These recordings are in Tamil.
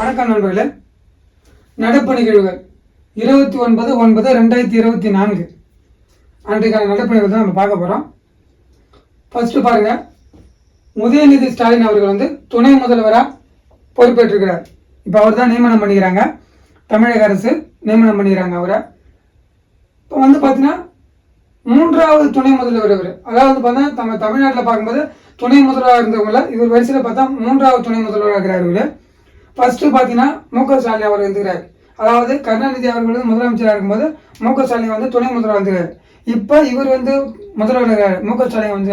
வணக்கம் நண்பர்களே. நடப்பு நிகழ்வுகள் இருபத்தி ஒன்பது ஒன்பது ரெண்டாயிரத்தி இருபத்தி நான்கு. அன்றைக்கான நடப்பு நிகழ்வு தான் நம்ம பார்க்க போகிறோம் ஃபஸ்ட்டு பாருங்க. உதயநிதி ஸ்டாலின் அவர்கள் வந்து துணை முதல்வராக பொறுப்பேற்றிருக்கிறார். இப்போ அவர் தான் நியமனம் பண்ணிக்கிறாங்க. தமிழக அரசு நியமனம் பண்ணிக்கிறாங்க அவரை. இப்போ வந்து பார்த்தீங்கன்னா மூன்றாவது துணை முதல்வர் இவர். அதாவது பார்த்தா நம்ம தமிழ்நாட்டில் பார்க்கும்போது துணை முதல்வராக இருந்தவங்கள இவர் வரிசையில் பார்த்தா மூன்றாவது துணை முதல்வராக இருக்கிறார் இவர். ஃபர்ஸ்ட் பார்த்தீங்கன்னா மு க ஸ்டாலின் அவர் இருந்துக்கிறார் அதாவது கருணாநிதி அவர்கள் வந்து முதலமைச்சராக இருக்கும்போது மு க ஸ்டாலின் வந்து துணை முதல்வர் வந்துக்கிறார் இப்போ இவர் வந்து முதல்வர் இருக்கிறார் மு க ஸ்டாலின் வந்து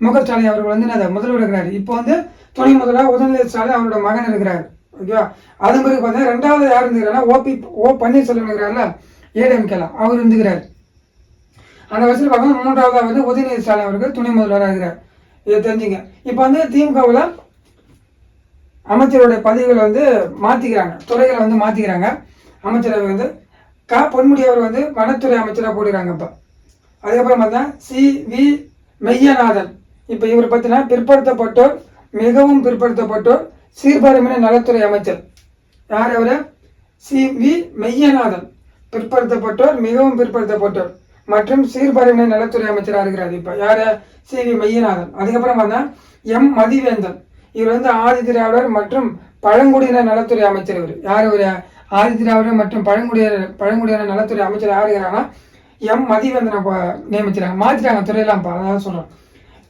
மு க ஸ்டாலின் அவர்கள் வந்து என்ன முதல்வர் இருக்கிறார் இப்போ வந்து துணை முதல்வர் உதயநிதி ஸ்டாலின் அவரோட மகன் இருக்கிறார். ஓகேவா? அது மாதிரி பார்த்தீங்கன்னா ரெண்டாவது யார் இருந்துக்கிறாருன்னா ஓபி ஓ பன்னீர்செல்வம் இருக்கிறார்ல ஏடிஎம்கேல அவர் இருந்துக்கிறார் அந்த வயசில் பார்க்கும்போது மூன்றாவதாக வந்து உதயநிதி ஸ்டாலின் அவர்கள் துணை முதல்வராக இருக்கிறார் இதை தெரிஞ்சுங்க. இப்போ வந்து திமுகவில் அமைச்சருடைய பதவிகளை வந்து மாற்றிக்கிறாங்க துறைகளை வந்து மாற்றிக்கிறாங்க அமைச்சரவை வந்து க. பொன்முடி அவர் வந்து வனத்துறை அமைச்சராக போடுகிறாங்க இப்போ. அதுக்கப்புறம் பார்த்தா சி. வி. மெய்யநாதன். இப்போ இவர் பார்த்தீங்கன்னா பிற்படுத்தப்பட்டோர் மிகவும் பிற்படுத்தப்பட்டோர் சீர்பரமின நலத்துறை அமைச்சர். யார் அவர்? சி. வி. மெய்யநாதன். பிற்படுத்தப்பட்டோர் மிகவும் பிற்படுத்தப்பட்டோர் மற்றும் சீர்பரமின நலத்துறை அமைச்சராக இருக்கிறார் இப்போ. யார்? சி. வி. மெய்யநாதன். அதுக்கப்புறம் பார்த்தா எம். மதிவேந்தன். இவர் வந்து ஆதி திராவிடர் மற்றும் பழங்குடியினர் நலத்துறை அமைச்சர் இவர். யார் இவர்? ஆதி திராவிடர் மற்றும் பழங்குடியினர் பழங்குடியினர் நலத்துறை அமைச்சர் யார் எம் மதிவேந்தனை இப்போ நியமிச்சிருக்காங்க. மாற்றிட்டாங்க துறையெல்லாம் அதான் சொல்கிறேன்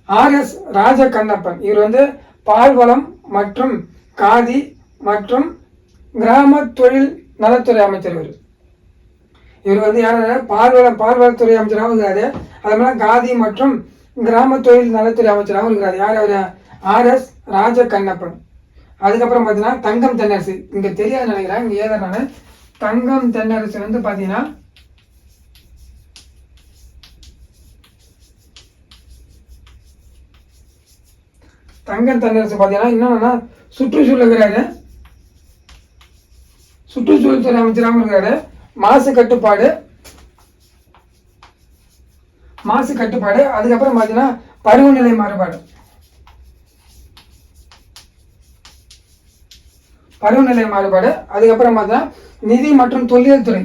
ஆர்எஸ் ராஜ கண்ணப்பன் இவர் வந்து பால்வளம் மற்றும் காதி மற்றும் கிராம தொழில் நலத்துறை அமைச்சர் இவர். இவர் வந்து யார் பால்வளம் பால்வளத்துறை அமைச்சராகவும் இருக்காரு. அது மாதிரி காதி மற்றும் கிராம தொழில் நலத்துறை அமைச்சராகவும் இருக்கிறார் யார் அவர் ஆர்எஸ் ராஜ கண்ணப்பன் அதுக்கப்புறம் பார்த்தீங்கன்னா தங்கம் தென்னரசு. இங்கே தெரியாது நினைக்கிறேன் இங்கே ஏதா தங்கம் தென்னரசு வந்து பார்த்தீங்கன்னா தங்கம் தென்னரசு பார்த்தீங்கன்னா இன்னொன்னா சுற்றுச்சூழல் இருக்கிறாரு. சுற்றுச்சூழல் துறை அமைச்சராகவும் இருக்கிறாரு மாசு கட்டுப்பாடு. மாசு கட்டுப்பாடு. அதுக்கப்புறம் பார்த்தீங்கன்னா பருவநிலை மாறுபாடு. பருவநிலை மாறுபாடு அதுக்கப்புறம் பார்த்தா நிதி மற்றும் தொல்லியல் துறை.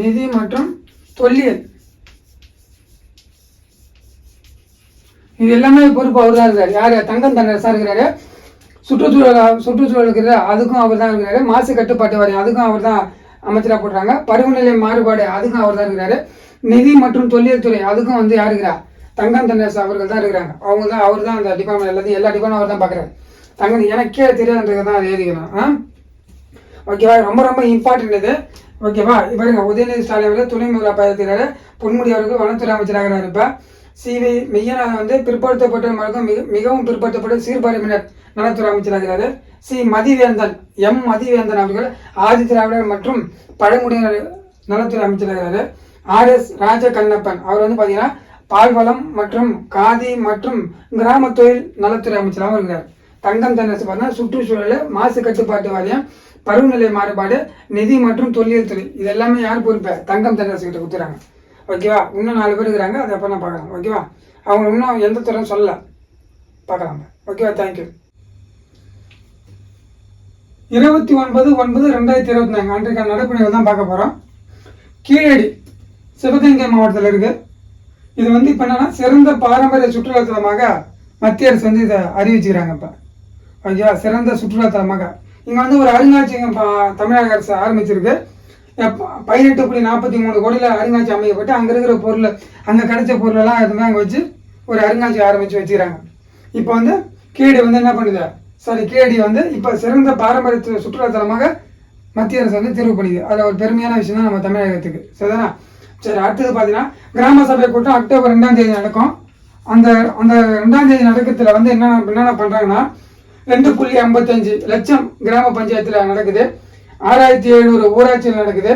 நிதி மற்றும் தொல்லியல். இது எல்லாமே பொறுப்பு அவர் தான் இருக்காரு யாரு? தங்கம் தண்டரசா இருக்கிறாரு. சுற்றுச்சூழல் சுற்றுச்சூழல் இருக்கிற அதுக்கும் அவர் தான் இருக்கிறாரு. மாசு கட்டுப்பாட்டு வாரியம் அதுக்கும் அவர் தான் அமைச்சராக போடுறாங்க. பருவநிலை மாறுபாடு அதுக்கும் அவர் தான் இருக்கிறாரு. நிதி மற்றும் தொல்லியல் துறை அதுக்கும் வந்து யார் இருக்கிறா? தங்கம் தண்டரசு அவர்கள் தான் இருக்கிறாங்க. அவங்க தான் அவர் தான் அந்த டிபார்ட்மெண்ட் எல்லாத்தையும் எல்லா டிபார்ட்மெண்ட் அவர் தான் பார்க்குறாரு தங்க எனக்கே தெரியாதுன்றது தான் அதை எழுதிக்கணும் ஆ? ஓகேவா? ரொம்ப ரொம்ப இம்பார்ட்டன்ட் இது. ஓகேவா? இவருங்க உதயநிதி ஸ்டாலின் அவர்கள் துணை முதல்வர் பதவிக்கிறாரு பொன்முடி அவருக்கு வனத்துறை அமைச்சராக இருப்பார் சிவி மெய்யநாதன் வந்து பிற்படுத்தப்பட்ட மற்றும் மிக மிகவும் பிற்படுத்தப்பட்ட சீர்பாரிமினர் நலத்துறை அமைச்சராகிறார் சி. மதிவேந்தன் எம். மதிவேந்தன் அவர்கள் ஆதி திராவிடர் மற்றும் பழங்குடியினர் நலத்துறை அமைச்சராகிறார் ஆர். எஸ். ராஜ கண்ணப்பன் அவர் வந்து பார்த்தீங்கன்னா பால்வளம் மற்றும் காதி மற்றும் கிராம தொழில் நலத்துறை அமைச்சராகவும் இருக்கிறார். தங்கம் தென்னரசு பார்த்தா சுற்றுச்சூழல் மாசு கட்டுப்பாட்டு வாரியம் பருவநிலை மாறுபாடு நிதி மற்றும் தொல்லியல் துறை இது எல்லாமே யார் பொறுப்பு? தங்கம் தனசு கிட்ட கொடுத்துறாங்க ஓகேவா இன்னும் நாலு பேர் இருக்கிறாங்க அதை அப்போ நான் பார்க்கலாம் ஓகேவா அவங்க இன்னும் எந்த துறை சொல்லல. பார்க்கலாம் ஓகேவா தேங்க்யூ இருபத்தி ஒன்பது ஒன்பது ரெண்டாயிரத்தி இருபத்தி நான்கு அன்றைக்கான நடப்பு தான் பார்க்க போகிறோம் கீழடி சிவகங்கை மாவட்டத்தில் இருக்குது இது வந்து இப்போ என்னன்னா சிறந்த பாரம்பரிய சுற்றுலாத்தலமாக மத்திய அரசு வந்து இதை அறிவிச்சுக்கிறாங்க இப்போ. ஐயா சிறந்த சுற்றுலாத்தலமாக இங்கே வந்து ஒரு அருங்காட்சியகம் தமிழக அரசு ஆரம்பிச்சிருக்கு. பதினெட்டு புள்ளி நாற்பத்தி மூணு கோடியில் அருங்காட்சி அமைக்கப்பட்டு அங்கே இருக்கிற பொருள் அங்கே கிடைச்ச பொருளெல்லாம் எதுவுமே அங்கே வச்சு ஒரு அருங்காட்சியம் ஆரம்பித்து வச்சுக்கிறாங்க. இப்போ வந்து கேடி வந்து என்ன பண்ணுது? சாரி கேடி வந்து இப்போ சிறந்த பாரம்பரிய சுற்றுலாத்தலமாக மத்திய அரசு வந்து தேர்வு பண்ணிது அது ஒரு பெருமையான விஷயம் தான் நம்ம தமிழகத்துக்கு. சரிதானா? சரி அடுத்தது பார்த்தீங்கன்னா கிராம சபை கூட்டம் அக்டோபர் ரெண்டாம் தேதி நடக்கும். அந்த அந்த ரெண்டாம் தேதி நடக்கிறதுல வந்து என்ன என்னென்ன பண்ணுறாங்கன்னா ரெண்டு புள்ளி ஐம்பத்தஞ்சு லட்சம் கிராம பஞ்சாயத்தில் நடக்குது. ஆறாயிரத்தி எழுநூறு ஊராட்சியில் நடக்குது.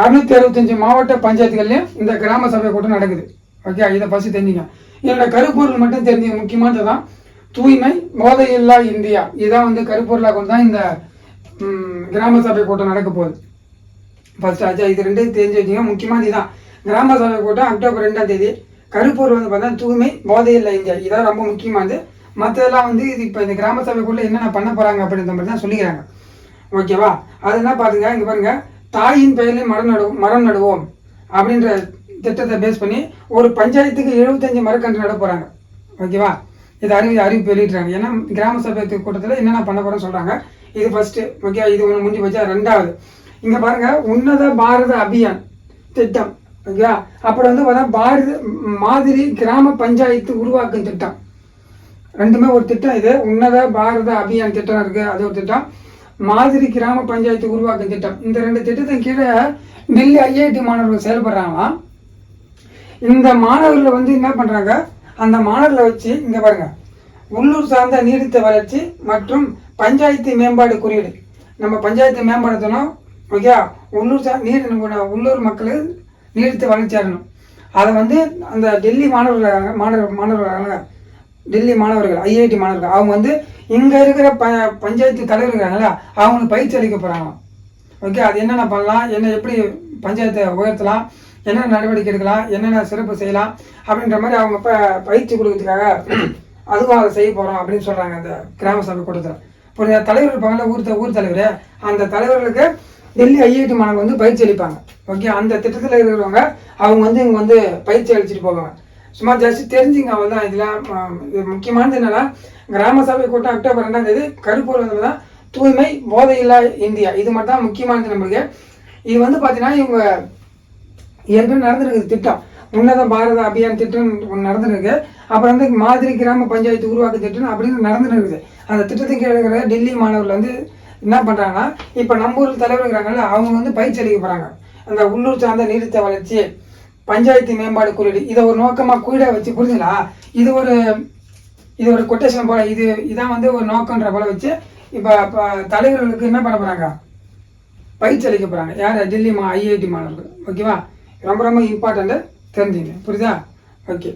அறுநூத்தி அறுபத்தஞ்சு மாவட்ட பஞ்சாயத்துகள்லையும் இந்த கிராம சபை கூட்டம் நடக்குது. ஓகே இதை ஃபஸ்ட்டு தெரிஞ்சுங்க. என்னோட கருப்பொருள் மட்டும் தெரிஞ்சுங்க முக்கியமானது தான் தூய்மை போதையில்லா இந்தியா. இதான் வந்து கருப்பொருளாக கொண்டு தான் இந்த கிராம சபை கூட்டம் நடக்க போகுது. ஃபர்ஸ்ட் ஆச்சா இது ரெண்டையும் தெரிஞ்சு வச்சுங்க முக்கியமாக இதுதான் கிராம சபை கூட்டம் அக்டோபர் ரெண்டாம் தேதி. கருப்பூர் வந்து பார்த்தா தூய்மை போதையில்லா இந்தியா. இதான் ரொம்ப முக்கியமானது. மற்றதெல்லாம் வந்து இது இப்போ இந்த கிராம சபைக்குள்ளே என்னென்ன பண்ண போகிறாங்க அப்படின்ற மாதிரி தான் சொல்லிக்கிறாங்க. ஓகேவா அது என்ன பார்த்துங்க இங்கே பாருங்க. தாயின் பெயரில் மரம் நடுவோம் மரம் நடுவோம் அப்படின்ற திட்டத்தை பேஸ் பண்ணி ஒரு பஞ்சாயத்துக்கு எழுபத்தஞ்சு மரக்கன்று நட போகிறாங்க ஓகேவா இது அறிவி அறிவிப்பு வெளியிட்றாங்க. ஏன்னா கிராம சபை கூட்டத்தில் என்னென்ன பண்ண போகிறோம்னு சொல்கிறாங்க இது ஃபஸ்ட்டு ஓகே இது ஒன்று முடிஞ்சு போச்சா? ரெண்டாவது. இங்கே பாருங்க. உன்னத பாரத அபியான் திட்டம். ஓகேவா அப்புறம் வந்து பார்த்தா பாரத மாதிரி கிராம பஞ்சாயத்து உருவாக்கும் திட்டம். ரெண்டுமே ஒரு திட்டம் இது. உன்னத பாரத அபியான் திட்டம் இருக்கு. அது ஒரு திட்டம். மாதிரி கிராம பஞ்சாயத்து உருவாக்கும் திட்டம். இந்த ரெண்டு திட்டத்தின் கீழே டெல்லி ஐஐடி மாணவர்கள் செயல்படுறாங்களாம். இந்த மாணவர்களை வந்து என்ன பண்றாங்க? அந்த மாணவர்களை வச்சு இங்க பாருங்க. உள்ளூர் சார்ந்த நீடித்த வளர்ச்சி மற்றும் பஞ்சாயத்து மேம்பாடு குறியீடு. நம்ம பஞ்சாயத்து மேம்படுத்தணும் ஓகே உள்ளூர் சா நீர் உள்ளூர் மக்களுக்கு நீடித்த வளர்ச்சி அடையணும். அதை வந்து அந்த டெல்லி மாணவர்கள் மாணவர் மாணவர்கள் டெல்லி மாணவர்கள் ஐஐடி மாணவர்கள் அவங்க வந்து இங்கே இருக்கிற ப பஞ்சாயத்து தலைவர் இருக்காங்கல்ல அவங்களுக்கு பயிற்சி அளிக்க போகிறாங்க ஓகே அது என்னென்ன பண்ணலாம் என்ன எப்படி பஞ்சாயத்தை உயர்த்தலாம் என்னென்ன நடவடிக்கை எடுக்கலாம் என்னென்ன சிறப்பு செய்யலாம் அப்படின்ற மாதிரி அவங்க இப்போ பயிற்சி கொடுக்கறதுக்காக அதுவும் அதை செய்ய போகிறோம் அப்படின்னு சொல்கிறாங்க அந்த கிராம சபை கூட்டத்தில். இப்போ தலைவர் இருப்பாங்கல்ல ஊர் ஊர் தலைவர் அந்த தலைவர்களுக்கு டெல்லி ஐஐடி மாணவர்கள் வந்து பயிற்சி அளிப்பாங்க. ஓகே அந்த திட்டத்தில் இருக்கிறவங்க அவங்க வந்து இங்கே வந்து பயிற்சி அளிச்சுட்டு போவாங்க. சும்மா ஜஸ்ட் தெரிஞ்சுங்க அவள் தான் இதெல்லாம் இது முக்கியமானது என்னென்னா கிராம சபை கூட்டம் அக்டோபர் ரெண்டாம் தேதி கருப்பூர் வந்து தான் தூய்மை போதையில்லா இந்தியா. இது மட்டும் தான் முக்கியமானது நம்மளுக்கு. இது வந்து பார்த்தீங்கன்னா இவங்க ஏற்கனவே நடந்திருக்குது திட்டம். உன்னத பாரத அபியான் திட்டம் ஒன்று நடந்துருக்கு. அப்புறம் வந்து மாதிரி கிராம பஞ்சாயத்து உருவாக்கு திட்டம் அப்படின்னு நடந்துருக்குது. அந்த திட்டத்துக்கு கீழ இருக்கிற டெல்லி மாணவர்கள் வந்து என்ன பண்ணுறாங்கன்னா இப்போ நம்ம ஊர் தலைவர் இருக்கிறாங்கல்ல அவங்க வந்து பயிற்சி அளிக்க போகிறாங்க அந்த உள்ளூர் சார்ந்த நீடித்த வளர்ச்சி பஞ்சாயத்து மேம்பாடு குறியீடு இதை ஒரு நோக்கமாக குறியீடா வச்சு புரிஞ்சுங்களா இது ஒரு இது ஒரு கொட்டேஷன் போல இது இதான் வந்து ஒரு நோக்கன்ற போல வச்சு இப்போ இப்போ தலைவர்களுக்கு என்ன பண்ண போகிறாங்க பயிற்சி அளிக்க போகிறாங்க யார்? டெல்லி மா ஐஐடி மாணவர்கள். ஓகேவா? ரொம்ப ரொம்ப இம்பார்ட்டண்ட்டு தெரிஞ்சுங்க. புரியுதா? ஓகே.